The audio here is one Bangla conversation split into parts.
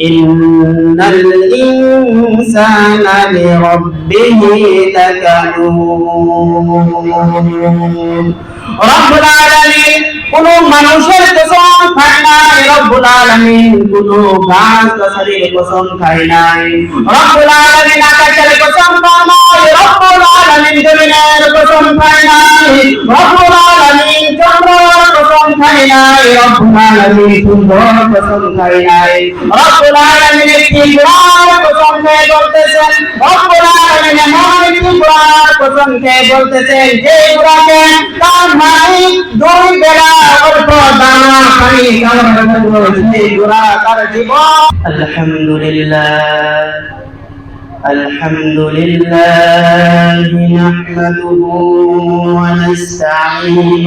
إن الإنسان لربه لكنود رب العالمين কোন মানুষের কসম খায় নাই রব্বুল আলামিন কোন গাছ গাছালির কসম খায় নাই রব্বুল আলামিন আকাশের কসম খায় নাই রব্বুল আলামিন জমিনের কসম খায় নাই রব্বুল আলামিন চন্দ্রের কসম খায় নাই রব্বুল আলামিন সুন্দর কসম খায় নাই রব্বুল আলামিন একটি গুণার কসম খেয়ে বলতেছেন রব্বুল আলামিন এমন একটি গুণার কসম খেয়ে বলতেছেন যে গুণাকে তার মালিক দুই বেলা অল্প দানা পানি খাওয়ার জন্য সেই গুণা তার জীবন আলহামদুলিল্লাহ الحمد لله نحمده ونستعينه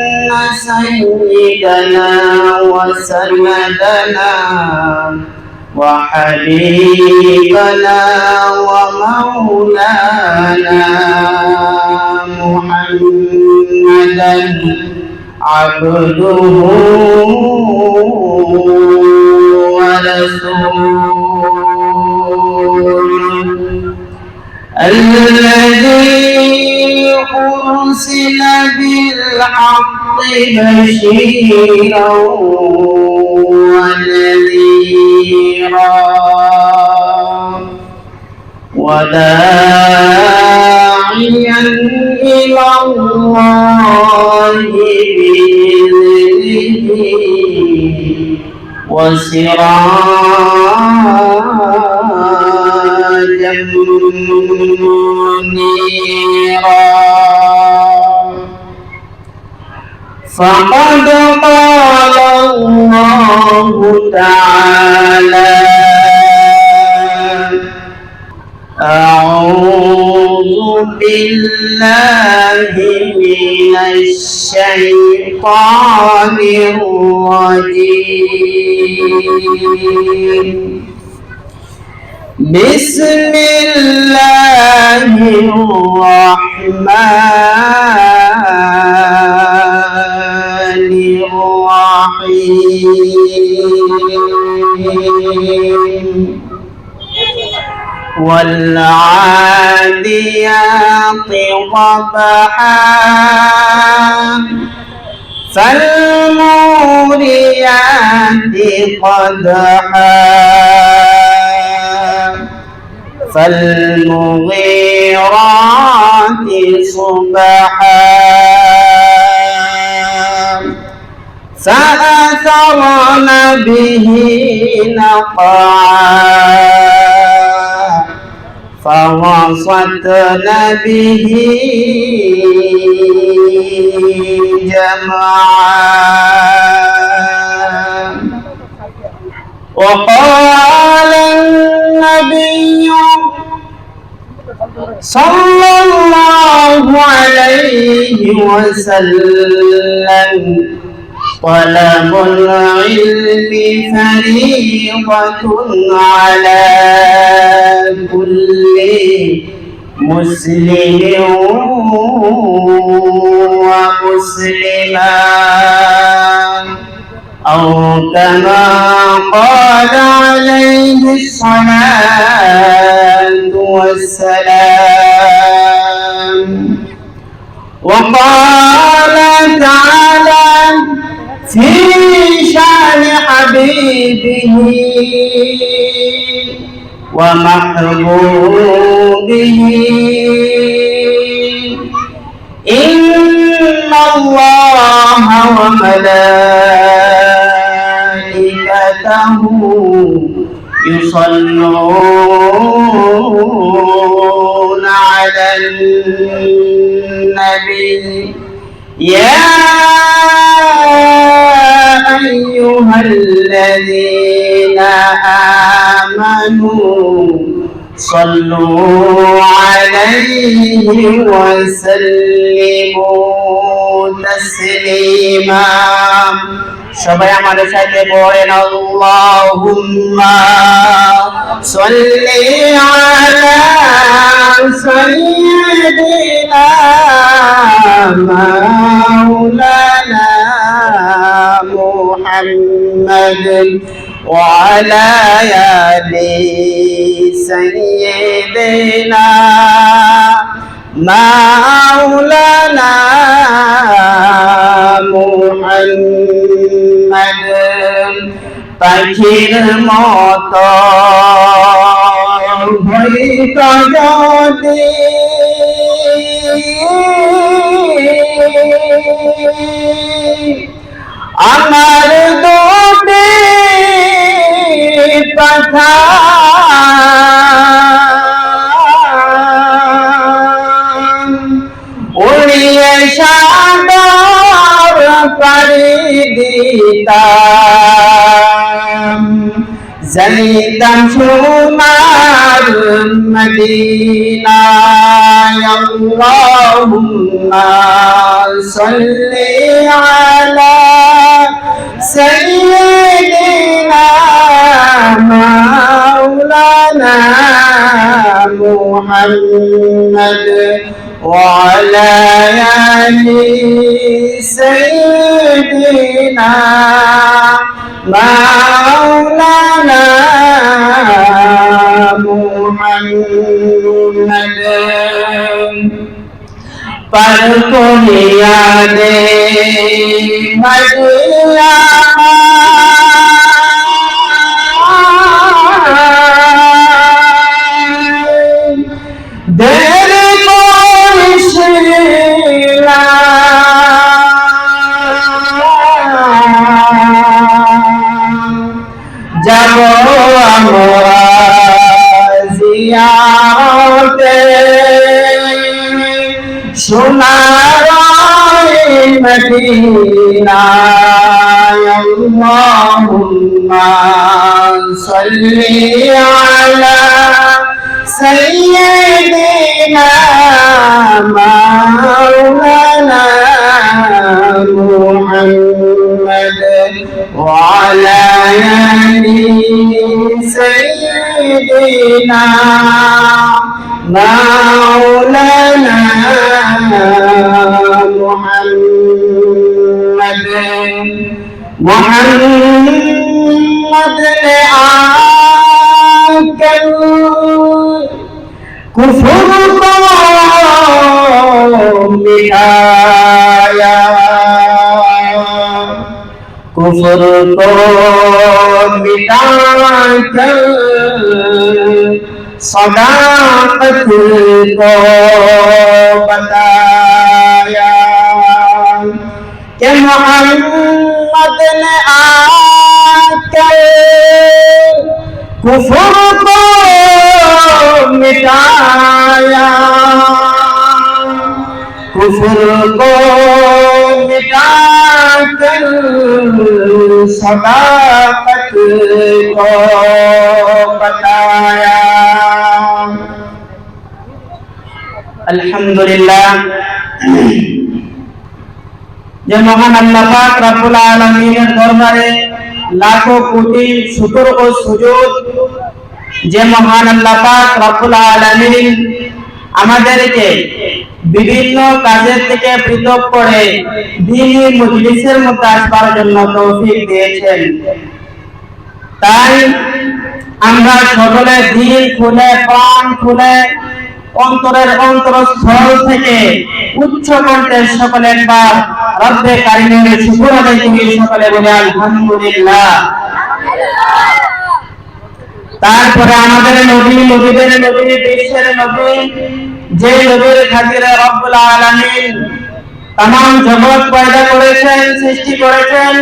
سيدنا وسندنا وحبيبنا ومولانا محمدا عبده ورسوله الذي أرسل بالحق بشيرا ونذيرا وداعيا إلى الله بإذنه وسراجا منيرا. فقد قال الله تعالى أعوذ بالله من الشيطان الرجيم. بسم الله الرحمن الرحيم. والعاديات ضبحا فالموريات قدحا. فالمغيرات صبحا. فأثرن به نقعا فوسطن به جمعا وقال النبي صلى الله عليه وسلم طلب العلم فريضة على كل مسلم ومسلما أو كما قال عليه الصلاة والسلام. وقال تعالى في شأن حبيبه ومحبوبه. إن الله وملائكته يصلون على النبي. يا أيها الذين آمنوا صلوا عليه وسلموا تسليما সবাই আমাদের সাথে পড়েন আল্লাহুম্মা সাল্লি আলা সাইয়্যিদিনা মাওলানা মুহাম্মাদ وعلى آل سيدنا مولانا মুহাম্মদ পাখির মত হইত যদি আমার পাখা উড়িয়ে সাগর পাড়ি দিতাম। যাইতাম সোনার মদিনায় আল্লাহুম্মা সাল্লি আলা সাইয়্যিদিনা مولانا محمد وعلى آل سيدنا مولانا محمد پر کو یاد مدینہ कुफर को मिटाकर सदाकत को बताया कि मोहम्मद ने आकर कुफर को मिटाया कुफर को मिटाकर सदाकत को बताया আলহামদুলিল্লাহ যে মহান আল্লাহ পাক রব্বুল আলামিনের দরবারে লাখো কোটি শুকর ও সুজুদ যে মহান আল্লাহ পাক রব্বুল আলামিন আমাদেরকে বিভিন্ন কাজের থেকে পৃথক করে দিনই মজলিসের মধ্যে আসবার জন্য তৌফিক দিয়েছেন। তাই আমরা সকলে দিল খুলে, প্রাণ খুলে, অন্তরের অন্তরস্থল থেকে উচ্চ কণ্ঠে সকলে একবার রব্বে কারিমের শুকর আদায় করি, সকলে বলে আলহামদুলিল্লাহ। তারপরে আমাদের নবী, নবীদের নবী, বিশ্বের নবী, যে নবীর খাতিরে রব্বুল আলামিন তাম জগৎ পয়দা করেছেন, সৃষ্টি করেছেন,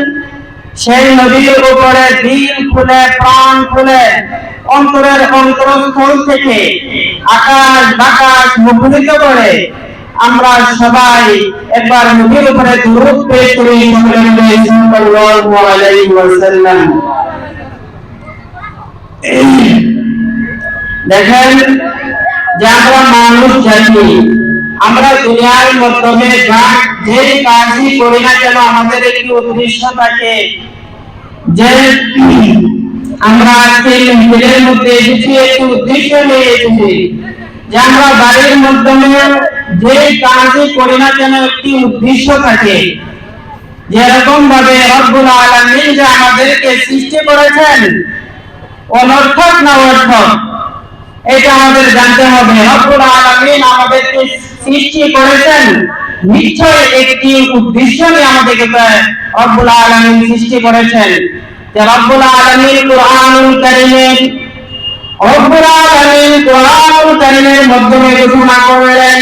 সেই নবীর উপরে দিল খুলে, প্রাণ খুলে, অন্তরের অন্তরস্থল থেকে আকাশ বাতাস মুখরিত করে আমরা সবাই একবার নবীর উপরে দুরূদ পেশ করি দেখেন, যে আমরা মানুষ জাতি, আমরা দুনিয়ার মাধ্যমে যা কাজই করি না কেন আমাদের একটি উদ্দেশ্য থাকে যে আমরা আজকে এই মধ্যে এসেছি একটি উদ্দেশ্য নিয়ে এসেছি। যে আমরা বাড়ির মাধ্যমে যে কাজই করি না কেন একটি উদ্দেশ্য থাকে। যেরকম ভাবে রব্বুল আলামিন যে আমাদেরকে সৃষ্টি করেছেন অনর্থক না অর্থক এটা আমাদের জানতে হবে। রব্বুল আলামিন আমাদেরকে সৃষ্টি করেছেন। নিশ্চয় একটি উদ্দেশ্য নিয়ে আমাদেরকে রব্বুল আলামিন সৃষ্টি করেছেন। যে রব্বুল আলামিন কুরআনুল কারীমে রব্বুল আলামিন কুরআনুল কারীমের মাধ্যমে ঘোষণা করলেন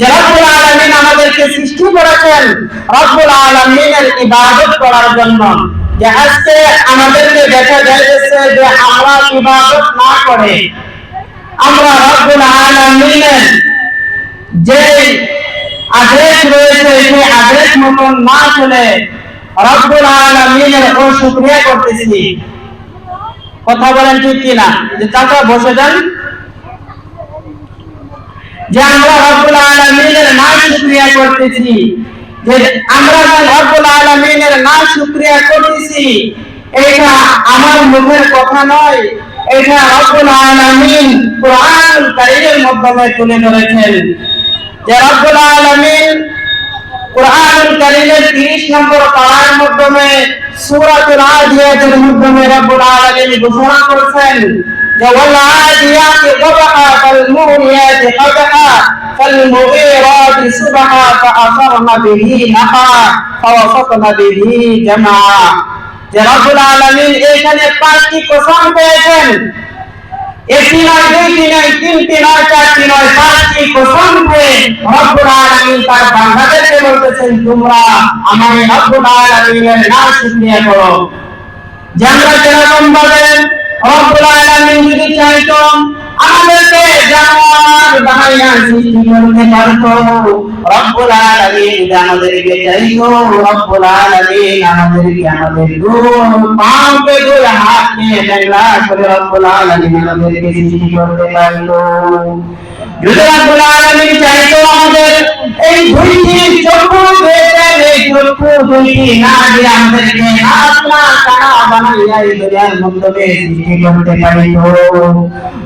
যে রব্বুল আলামিন আমাদেরকে সৃষ্টি করেছেন। রব্বুল আলামিনের ইবাদত করার জন্য। যে আজকে আমাদেরকে দেখা যাইতেছে যে আমরা ইবাদত না করে, আমরা রব্বুল আলামিনের যে আদেশ রয়েছে, সেই আদেশ মতন না চলে রব্বুল আলামিনের অশুকরিয়া করতেছি। কথা বলেন ঠিক কিনা? যে চাচা বসে যান। যে আমরা রব্বুল আলামিনের না শুকরিয়া করতেছি, যে আমরা রব্বুল আলামিনের না শুকরিয়া করতেছি, এটা আমার মুখের কথা নয়, এটা রব্বুল আলামিন কোরআন কারীমের মাধ্যমে তুলে ধরেছেন। যে রব্বুল আলামিন কোরআনুল কারীমের 30 নম্বর পারার মাধ্যমে সূরাতুল আদিয়াতের মাধ্যমে রব্বুল আলামিন ঘোষণা করেছেন ফাল মুরিয়াতি কদহা ফাল মুগীরাতি সুবহা ফাআসারনা বিহি নাহা ফাওয়াসাতনা বিহি জামা যে রব্বুল আলামিন এখানে পাঁচটি কসম পেয়েছেন। একটি নয়, দুইটি নয়, তিনটি নয়, চারটি নয়, পাঁচটি কসম করে রব্বুল আলামিন তার বান্দাদেরকে বলতেছেন, তোমরা আমার রব্বুল আলামিনের নাম শুকরিয়া করো যে আমরা যেরকম ভাবে রব্বুল আলামিন যদি চাইতো আমাদেরকে বানাইয়া সৃষ্টি করতে পারতো রব্বুল আলামিন আমাদেরকে রব্বুল আলামিন আমাদেরকে আমাদের হাতকে মেঘলা করে রব্বুল আলামিন আমাদেরকে সৃষ্টি করতে পারতো যদি রব্বুল আলামিন চাইতো আমাদের, এই চক্ষু এই চক্ষু না দিয়ে আমাদেরকে কানা বানাইয়া এই দুনিয়ার মাধ্যমে সৃষ্টি করতে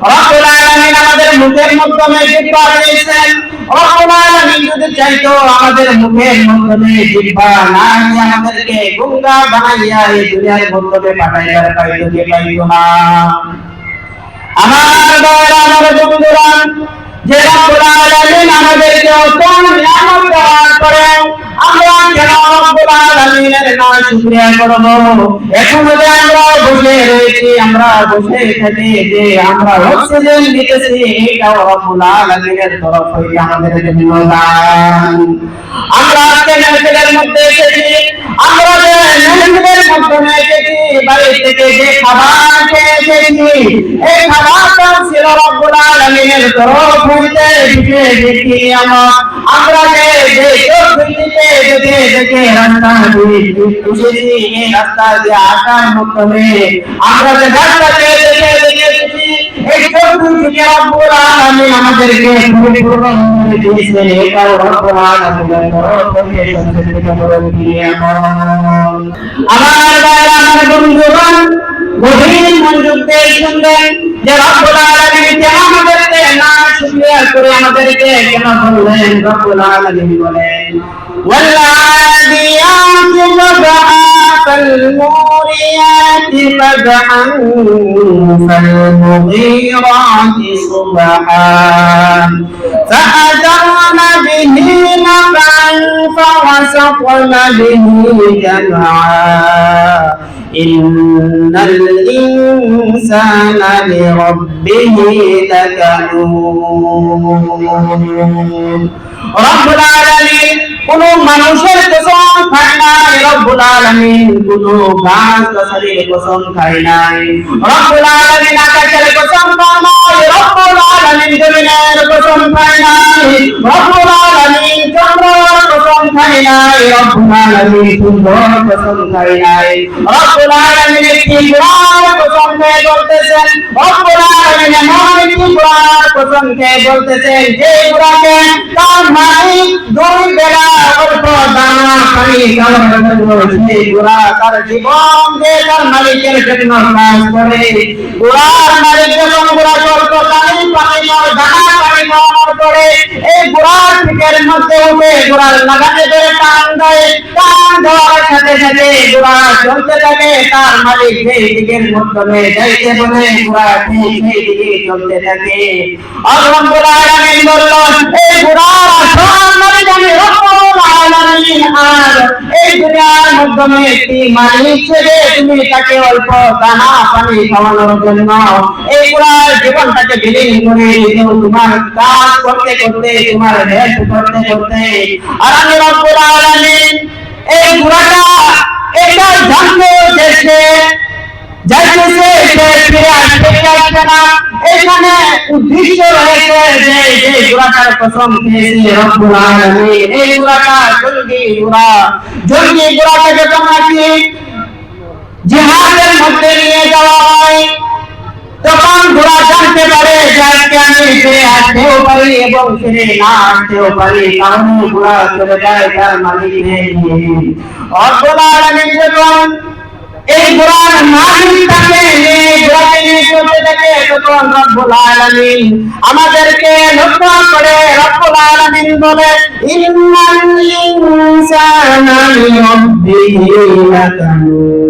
রব্বুল আমাদের মুখের জিব্বা না আমাদেরকে বানাইয়া এই দুনিয়ার না। আমার আমার বন্ধুরা আমাদেরকে অত নিয়ামত দেওয়ার পরে আমরা কেন রব্বুল আলামিনের না শুকরিয়া করব। এখন যে আমরা বসে রয়েছি, আমরা বসে থাকি যে আমরা অক্সিজেন নিতেছি এটাও রব্বুল আলামিনের তরফ হইতে আমাদের জন্য দান। আমরা আজকে মেহফিলের মধ্যে এসেছি, আমরা যে মেহফিলের মাধ্যমে এসেছি বাড়ি থেকে যে খাবার খেয়ে এসেছি, এই খাবারটা ছিল রব্বুল আলামিনের তরফ হইতে দিতে দেখি আমার। আমরা যে যে চোখ দেখে দেখে রাস্তা দিয়ে এই রাস্তা দিয়ে আসার মাধ্যমে আমরা যে রাস্তাকে দেখে দেখে এসেছি এই চোখ থেকে রব্বুল আলামিন আমাদেরকে পরিপূর্ণ করে দিয়েছেন এটাও রব্বুল আলামিনের তরফ থেকে সন্তুষ্ট করে দিয়ে আমার ভাইরা আমার বন্ধুগণ গভীর মনোযোগ দিয়ে শুনবেন যে রব্বুল আলামিন কেন আমাদেরকে না শুকরিয়া করে আমাদেরকে কেন বললেন রব্বুল আলামিন বলেন والعاديات ضبحا فالموريات فالمغيرات صبحا. فأثرن به نقعا فوسطن به جمعا. إن الإنسان لربه لكنود. رب العالمين কোন মানুষের কসম খায় নাই রব্বুল আলামিন কোন গাছ কসম খায় নাই। রব্বুল আলামিন আকাশের খায় নাই, রব্বুল আলামিন জমিনের খায় নাই, রব্বুল আলামিন চন্দ্রের খায় নাই, রব্বুল আলামিন খায় নাই। রব্বুল আলামিন বলতেছেন, রব্বুল আলামিন বলতেছেন, যে তার মালিক দুই বেলা সেই তার জীবন দিয়ে তার মালিকের জন্য কাজ করে গুণার মালিক যখন গুণা অল্প পানি পানি খাওয়ার দানা পানি খাওয়ানোর পরে এই গুণার পিঠের মধ্যে উঠে গুণার লাগাতে ধরে টান দেয় টান দেওয়ার সাথে সাথে গুণা চলতে থাকে তার মালিক সেই দিকের মাধ্যমে যাইতে বলে গুণা ঠিক সেই দিকে চলতে থাকে আল্লাহ আলামিন বলল এই গুণার আসল মালিক আমি আর এই দুনিয়ার মাধ্যমে একটি মালিক ছেড়ে তুমি তাকে অল্প দানা পানি খাওয়ানোর জন্য এই এই গুণাটা এটা জানতে চেয়েছে। যাইতেছে সে ফিরে আসতে চাইছে না। এখানে উদ্দেশ্য রয়েছে যে যে গুড়াটার কসম খেয়েছে রব্বুল আলামিন। এই গুড়াটা জলদি গুড়া জলদি গুড়াটাকে তোমরা কি জিহাদের মধ্যে নিয়ে যাওয়া হয়? তখন ঘোড়া জানতে পারে যে আমি ফিরে আসতেও পারি এবং ফিরে না আসতেও পারি কারণ ঘোড়া চলে যায় তার মালিক নেই রব্বুল আলামিন এই কোরআন তাকে নিয়ে ঘোড়াকে নিয়ে চলতে থাকে তখন রব্বুল আলামিন আমাদেরকে লক্ষ্য করে, রব্বুল আলামিন বলে, ইন্নাল ইনসানা লিরাব্বিহি লাকানুন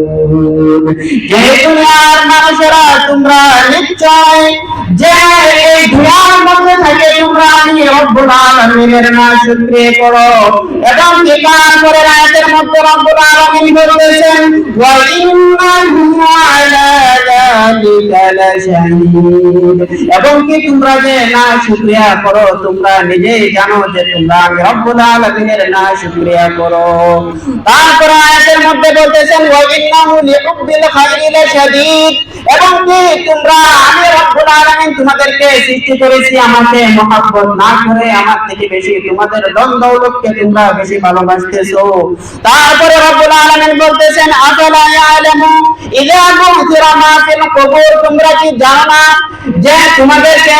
এবং কি তোমরা যে না শুকরিয়া করো, তোমরা নিজেই জানো যে তোমরা আমি রব্বুল না, শুকরিয়া করো। তারপর আয়াতের মধ্যে বলতেছেন লিহুব্বিল খাইরি লাশাদীদ এবং কি তোমরা, আমি রব্বুল আলামিন তোমাদেরকে সৃষ্টি করেছি আমাকে মহব্বত না করে, আমার থেকে বেশি তোমাদের ধন দৌলতকে তোমরা বেশি ভালোবাসতেছো। তারপরে রব্বুল আলামিন বলতেছেন, আফালা ইয়ালামু? ইযা বুথিরা মা ফিল কুবুর? তোমরা কি জানো না যে তোমাদেরকে